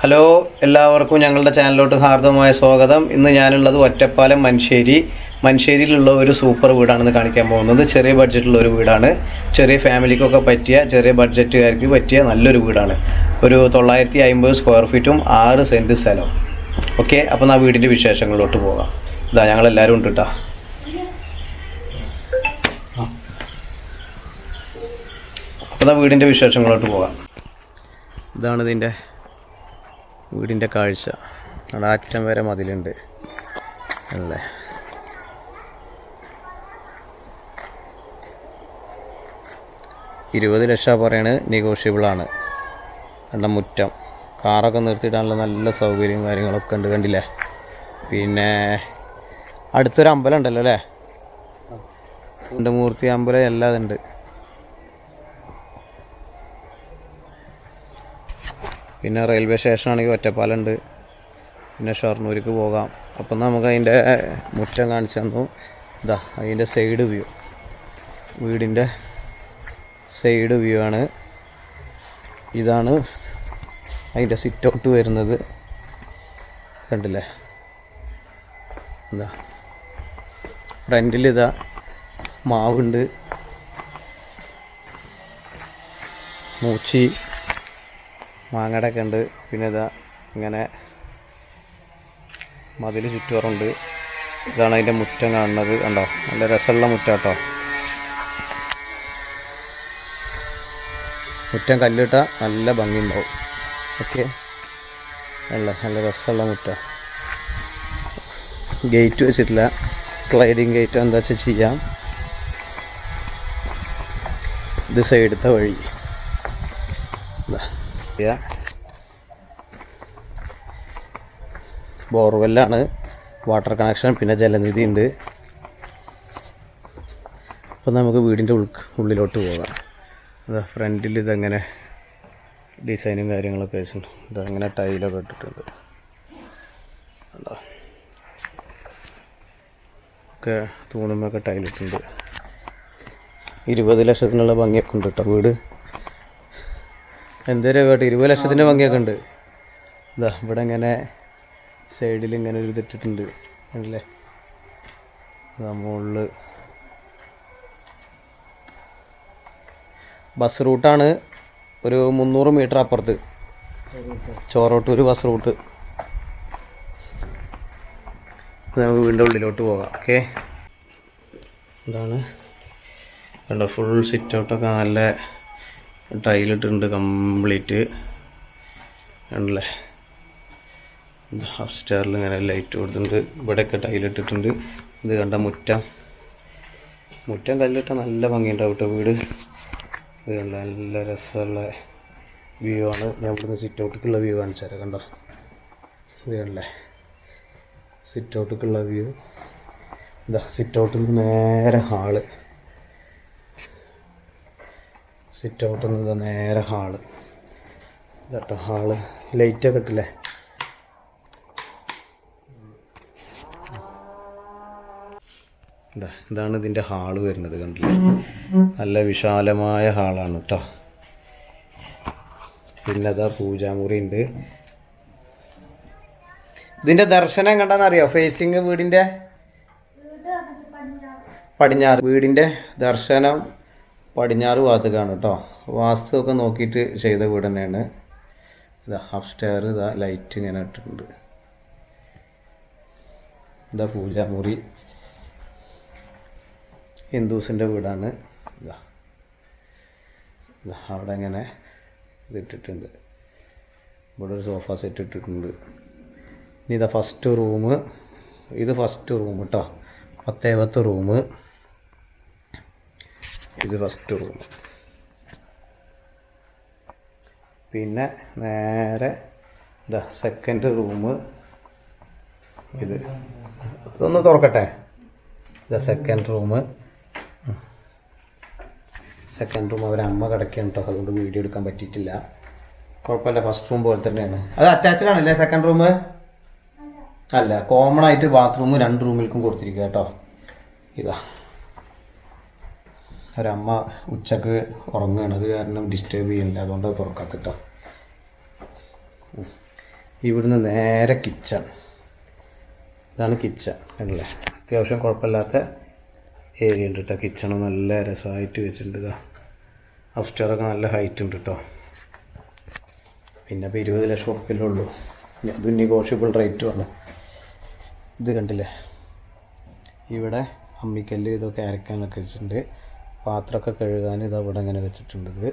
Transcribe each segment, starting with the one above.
Hello എല്ലാവർക്കും ഞങ്ങളുടെ ചാനലിലോട്ട് ഹാർദവമായ സ്വാഗതം. ഇന്ന് ഞാനുള്ളത് ഒറ്റപ്പാലം മഞ്ചേരി മഞ്ചേരിയിലുള്ള ഒരു സൂപ്പർ വീടാണെന്ന് കാണിക്കാൻ പോകുന്നത്. ചെറിയ ബഡ്ജറ്റുള്ള ഒരു വീടാണ്. ചെറിയ ഫാമിലിക്കൊക്കെ പറ്റിയ ചെറിയ ബഡ്ജറ്റുകാർക്ക് പറ്റിയ നല്ലൊരു വീടാണ്. ഒരു തൊള്ളായിരത്തി അമ്പത് സ്ക്വയർ ഫീറ്റും ആറ് സെന്റ് സ്ഥലവും. ഓക്കെ അപ്പം ആ വീടിന്റെ വിശേഷങ്ങളിലോട്ട് പോകാം. ഇതാ ഞങ്ങളെല്ലാവരും ഉണ്ട് കേട്ടോ അപ്പോൾ ആ വീടിന്റെ വിശേഷങ്ങളിലോട്ട് പോകാം. ഇതാണ് ഇതിന്റെ വീടിന്റെ കാഴ്ച. അവിടെ അറ്റം വരെ മതിലുണ്ട്. അല്ലേ? ഇരുപത് ലക്ഷം പറയണത് നെഗോഷ്യബിളാണ് കണ്ട മുറ്റം. കാറൊക്കെ നിർത്തിയിടാനുള്ള നല്ല സൗകര്യവും കാര്യങ്ങളൊക്കെ ഉണ്ട് കണ്ടില്ലേ? പിന്നെ അടുത്തൊരു അമ്പലം ഉണ്ടല്ലോ അല്ലേ? മൂർത്തി അമ്പലം എല്ലാം ഉണ്ട് പിന്നെ റെയിൽവേ സ്റ്റേഷൻ ആണെങ്കിൽ ഒറ്റപ്പാലുണ്ട് പിന്നെ ഷൊർണൂർക്ക് പോകാം. അപ്പം നമുക്ക് അതിന്റെ മുറ്റം കാണിച്ചു തന്നു. ഇതാ അതിന്റെ സൈഡ് വ്യൂ വീടിന്റെ സൈഡ് വ്യൂ ആണ്. ഇതാണ് അതിന്റെ സിറ്റ് ഔട്ട് വരുന്നത്. കണ്ടില്ലേ? എന്താ ഫ്രണ്ടിൽ ഇതാ മാവുണ്ട്. മൂച്ചി. മാങ്ങടൊക്കെ ഉണ്ട്. പിന്നെ ഇതാ ഇങ്ങനെ മതിൽ ചുറ്റുപാറുണ്ട് ഇതാണ് അതിന്റെ മുറ്റം കാണുന്നത്. കണ്ടോ? നല്ല രസമുള്ള മുറ്റാട്ടോ മുറ്റം കല്ലിട്ട നല്ല ഭംഗി ഉണ്ടാവും ഓക്കെ. അല്ല നല്ല രസമുള്ള മുറ്റ. ഗേറ്റ് വെച്ചിട്ടില്ല. സ്ലൈഡിങ് ഗേറ്റ് എന്താ വെച്ചാൽ ചെയ്യാം. ഇത് സൈഡത്തെ വഴി. ചെയ്യുക ബോർവെല്ലാണ് വാട്ടർ കണക്ഷൻ പിന്നെ ജലനിധി ഉണ്ട്. അപ്പോൾ നമുക്ക് വീടിന്റെ ഉൾ ഉള്ളിലോട്ട് പോകാം. അതാ ഫ്രണ്ടിൽ ഇതെങ്ങനെ ഡിസൈനും കാര്യങ്ങളൊക്കെ വെച്ചിട്ടുണ്ട്. ഇതങ്ങനെ ടൈലൊക്കെ ഇട്ടിട്ടുണ്ട്. ഒക്കെ തൂണുമൊക്കെ ടൈലിട്ടുണ്ട് ഇരുപത് ലക്ഷത്തിനുള്ള ഭംഗിയൊക്കെ ഉണ്ട് കേട്ടോ വീട്. എന്തേലും കേട്ടോ ഇരുപത് ലക്ഷത്തിന്റെ ഭംഗിയൊക്കെ ഉണ്ട് ഇതാ ഇവിടെ ഇങ്ങനെ സൈഡിൽ ഇങ്ങനെ ഒരു ഇതിട്ടിട്ടുണ്ട് അല്ലേ മുകളിൽ ബസ് റൂട്ടാണ് ഒരു മുന്നൂറ് മീറ്റർ അപ്പുറത്ത്. Chorottur bus route. നമുക്ക് വീണ്ടും ഉള്ളിലോട്ട് പോകാം. ഓക്കെ? ഇതാണ്. ഫുൾ സിറ്റ് ഔട്ടൊക്കെ നല്ല ടൈലിട്ടുണ്ട് കംപ്ലീറ്റ് കണ്ടല്ലേ? ഹാഫ് സ്റ്റാറിൽ ഇങ്ങനെ ലൈറ്റ് കൊടുത്തിട്ടുണ്ട്. ഇവിടെയൊക്കെ ടൈലിട്ടിട്ടുണ്ട് ഇത് കണ്ട മുറ്റം. മുറ്റം കല്ലിട്ട നല്ല ഭംഗിയുണ്ടാവും കേട്ടോ വീട്. ഇത് കണ്ട നല്ല രസമുള്ള വ്യൂ ആണ്. ഞാൻ ഇവിടുന്ന് സിറ്റ് ഔട്ടിക്കുള്ള വ്യൂ കാണിച്ചു തരാം കണ്ടോ? ഇത് കണ്ടല്ലേ? സിറ്റ് ഔട്ടിക്കുള്ള വ്യൂ ഇതാ സിറ്റ് ഔട്ടിൽ നിന്ന് നേരെ ഹാൾ. സിറ്റ് ഔട്ട് എന്നത് നേരെ ഹാൾ ഇതാട്ടോ ഹാൾ ലൈറ്റൊക്കെ ഇട്ടില്ലേ? ഇതാ ഇതാണ് ഇതിന്റെ ഹാൾ വരുന്നത് കണ്ടില്ലേ? നല്ല വിശാലമായ ഹാളാണ് കേട്ടോ പിന്നെ അതാ പൂജാമുറി ഉണ്ട്. ഇതിന്റെ ദർശനം കണ്ടെന്നറിയോ ഫേസിങ് വീടിന്റെ പടിഞ്ഞാറ്. വീടിന്റെ ദർശനം പടിഞ്ഞാറ് ഭാഗത്തേക്കാണ് കേട്ടോ വാസ്തു ഒക്കെ നോക്കിയിട്ട് ചെയ്ത വീട് തന്നെയാണ്. ഇതാ ഹാഫ് സ്റ്റെയർ ഇതാ ലൈറ്റ് ഇങ്ങനെ ഇട്ടിട്ടുണ്ട്. ഇതാ പൂജാമുറി. ഹിന്ദുസിന്റെ വീടാണ്. ഇതാ. ഇതാ അവിടെ ഇങ്ങനെ ഇതിട്ടിട്ടുണ്ട്. ഇവിടെ ഒരു സോഫ സെറ്റ് ഇട്ടിട്ടുണ്ട്. ഇനി ഇതാ ഫസ്റ്റ് റൂം ഇത് ഫസ്റ്റ് റൂം കേട്ടോ പത്തേവത്തെ റൂം ഇത് ഫസ്റ്റ് റൂം പിന്നെ നേരെ ഇതാ സെക്കൻഡ് റൂം ഇത് ഇതൊന്ന് തുറക്കട്ടെ. ഇതാ സെക്കൻഡ് റൂം സെക്കൻഡ് റൂം അവരമ്മ കിടക്കുകയാണ് കേട്ടോ അതുകൊണ്ട് വീഡിയോ എടുക്കാൻ പറ്റിയിട്ടില്ല. കുഴപ്പമില്ല ഫസ്റ്റ് റൂം പോലെ തന്നെയാണ്. അത് അറ്റാച്ച്ഡ് ആണല്ലേ സെക്കൻഡ് റൂം അല്ല കോമൺ ആയിട്ട് ബാത്റൂം രണ്ട് റൂമിലേക്കും കൊടുത്തിരിക്കുക കേട്ടോ ഇതാ. ഒരമ്മ ഉച്ചയ്ക്ക് ഉറങ്ങുകയാണ് അത് കാരണം ഡിസ്റ്റേബ് ചെയ്യുന്നില്ല അതുകൊണ്ട് തുറക്കാത്ത കേട്ടോ ഇവിടുന്ന് നേരെ കിച്ചൺ ഇതാണ് കിച്ചൺ അല്ലേ അത്യാവശ്യം കുഴപ്പമില്ലാത്ത ഏരിയ ഉണ്ട് കേട്ടോ കിച്ചണ് നല്ല രസമായിട്ട് വെച്ചിട്ടുണ്ട് ഇതാ ഒക്കെ നല്ല ഹൈറ്റ് ഉണ്ട് കേട്ടോ പിന്നെ ഇപ്പോൾ ഇരുപത് ലക്ഷം ഉറപ്പില്ലേ ഉള്ളൂ. അതും നെഗോഷ്യബിൾ റേറ്റുമാണ് ഇത് കണ്ടില്ലേ? ഇവിടെ അമ്മിക്കല്ല് ഇതൊക്കെ അരക്കാനൊക്കെ വെച്ചിട്ടുണ്ട്. പാത്രമൊക്കെ കഴുകാൻ ഇത് അവിടെ ഇങ്ങനെ വെച്ചിട്ടുണ്ട്. ഇത്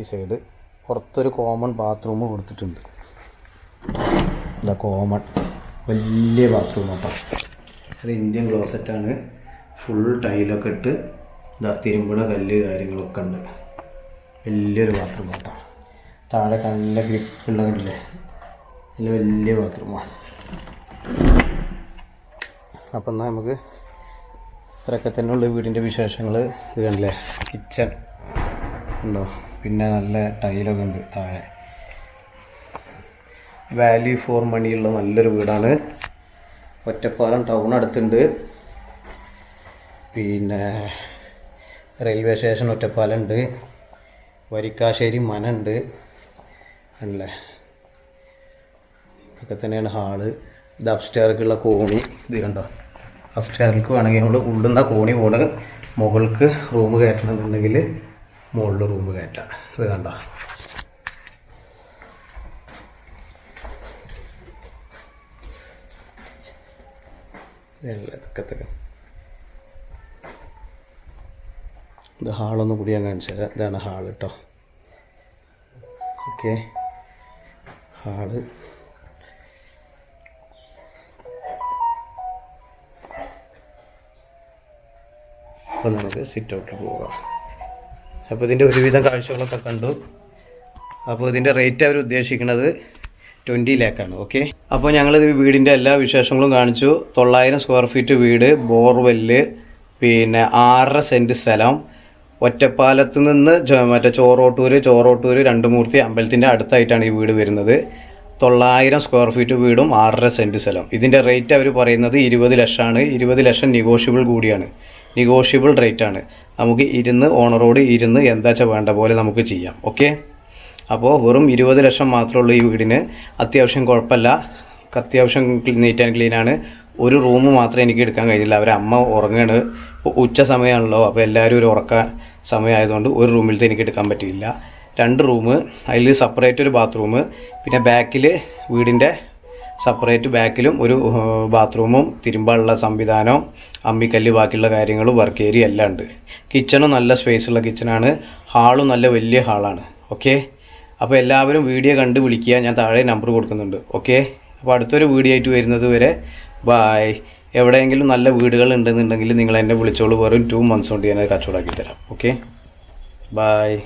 ഈ സൈഡ് പുറത്തൊരു കോമൺ ബാത്റൂം കൊടുത്തിട്ടുണ്ട്. ഇതാ കോമൺ വലിയ ബാത്റൂം കേട്ടോ ഒരു ഇന്ത്യൻ ക്ലോസറ്റാണ് ഫുൾ ടൈലൊക്കെ ഇട്ട് ഇതാ തിരുമ്പുള്ള കല്ല് കാര്യങ്ങളൊക്കെ ഉണ്ട്. വലിയൊരു ബാത്റൂം കേട്ടോ താഴെ നല്ല കണ്ടില്ലേ നല്ല വലിയ ബാത്റൂമാണ് അപ്പം എന്നാൽ നമുക്ക് ഇത്രയൊക്കെ തന്നെ ഉള്ളു വീടിന്റെ വിശേഷങ്ങൾ. ഇത് കണ്ടില്ലേ? കിച്ചൺ ഉണ്ടോ? പിന്നെ നല്ല ടൈലൊക്കെ ഉണ്ട് താഴെ. വാല്യൂ ഫോർ മണിയുള്ള നല്ലൊരു വീടാണ്. ഒറ്റപ്പാലം ടൗൺ അടുത്തുണ്ട്. പിന്നെ റെയിൽവേ സ്റ്റേഷൻ ഒറ്റപ്പാലം ഉണ്ട്. വരിക്കാശ്ശേരി മന ഉണ്ട്. അല്ലേ? ഒക്കെ തന്നെയാണ് ഹാൾ. ഇത് അപ്സ്റ്റേർക്കുള്ള കോണി. ഇത് കണ്ടോ? അപ്സ്റ്റെയർക്ക് വേണമെങ്കിൽ നമ്മൾ ഉള്ളുന്ന കോണി പോണ് മുകൾക്ക് റൂം കയറ്റണമെന്നുണ്ടെങ്കിൽ മുകളിൽ റൂം കയറ്റാം. ഇത് കണ്ടോ? ഇത് ഹാളൊന്നും കൂടി ഞാൻ കാണിച്ചു തരാം. ഇതാണ് ഹാൾ കേട്ടോ. ഓക്കെ. ഹാൾ അപ്പോൾ നമുക്ക് സിറ്റ് ഔട്ട് പോകാം. അപ്പോൾ ഇതിന്റെ ഒരുവിധം കാഴ്ചകളൊക്കെ കണ്ടു. അപ്പോൾ ഇതിന്റെ റേറ്റ് അവർ ഉദ്ദേശിക്കുന്നത് ട്വന്റി ലാക്കാണ് ഓക്കെ അപ്പോൾ ഞങ്ങളിത് വീടിന്റെ എല്ലാ വിശേഷങ്ങളും കാണിച്ചു. തൊള്ളായിരം സ്ക്വയർ ഫീറ്റ് വീട് ബോർവെല്ല് പിന്നെ ആറര സെന്റ് സ്ഥലം. ഒറ്റപ്പാലത്ത് നിന്ന് മറ്റേ ചോറോട്ടൂര് ചോറോട്ടൂര് രണ്ടുമൂർത്തി അമ്പലത്തിന്റെ അടുത്തായിട്ടാണ് ഈ വീട് വരുന്നത്. തൊള്ളായിരം സ്ക്വയർ ഫീറ്റ് വീടും ആറര സെന്റ് സ്ഥലം. ഇതിന്റെ റേറ്റ് അവർ പറയുന്നത് ഇരുപത് ലക്ഷമാണ്. ഇരുപത് ലക്ഷം നെഗോഷ്യബിൾ കൂടിയാണ്. നെഗോഷ്യബിൾ റേറ്റ് ആണ്. നമുക്ക് ഇരുന്ന് ഓണറോട് ഇരുന്ന് എന്താ വെച്ചാൽ വേണ്ട പോലെ നമുക്ക് ചെയ്യാം. ഓക്കെ അപ്പോൾ വെറും ഇരുപത് ലക്ഷം മാത്രമുള്ള ഈ വീടിന് അത്യാവശ്യം കുഴപ്പമില്ല. അത്യാവശ്യം നീറ്റ് ആൻഡ് ക്ലീൻ ആണ്. ഒരു റൂം മാത്രമേ എനിക്ക് എടുക്കാൻ കഴിഞ്ഞില്ല. അവരെ അമ്മ ഉറങ്ങാണ്. ഉച്ച സമയമാണല്ലോ അപ്പോൾ എല്ലാവരും ഒരു ഉറക്ക സമയമായതുകൊണ്ട് ഒരു റൂമിലത്തെ എനിക്ക് എടുക്കാൻ പറ്റിയില്ല. രണ്ട് റൂം അതിൽ സെപ്പറേറ്റ് ഒരു ബാത്റൂം പിന്നെ ബാക്കിൽ വീടിന്റെ സെപ്പറേറ്റ് ബാക്കിലും ഒരു ബാത്റൂമും തിരുമ്പാനുള്ള സംവിധാനവും അമ്മിക്കല്ല് ബാക്കിയുള്ള കാര്യങ്ങളും വർക്ക് ഏരിയ എല്ലാം ഉണ്ട്. കിച്ചണും നല്ല സ്പേസ് ഉള്ള കിച്ചണാണ് ഹാളും നല്ല വലിയ ഹാളാണ് ഓക്കെ അപ്പോൾ എല്ലാവരും വീഡിയോ കണ്ട് വിളിക്കുക. ഞാൻ താഴെ നമ്പർ കൊടുക്കുന്നുണ്ട്. ഓക്കെ അപ്പോൾ അടുത്തൊരു വീഡിയോ ആയിട്ട് വരുന്നത് വരെ ബായ് എവിടെയെങ്കിലും നല്ല വീടുകൾ ഉണ്ടെന്നുണ്ടെങ്കിൽ നിങ്ങൾ എന്നെ വിളിച്ചോളൂ. വെറും ടു മന്ത്സ് കൊണ്ട് ഞാനത് കച്ചവടമാക്കി തരാം. Okay bye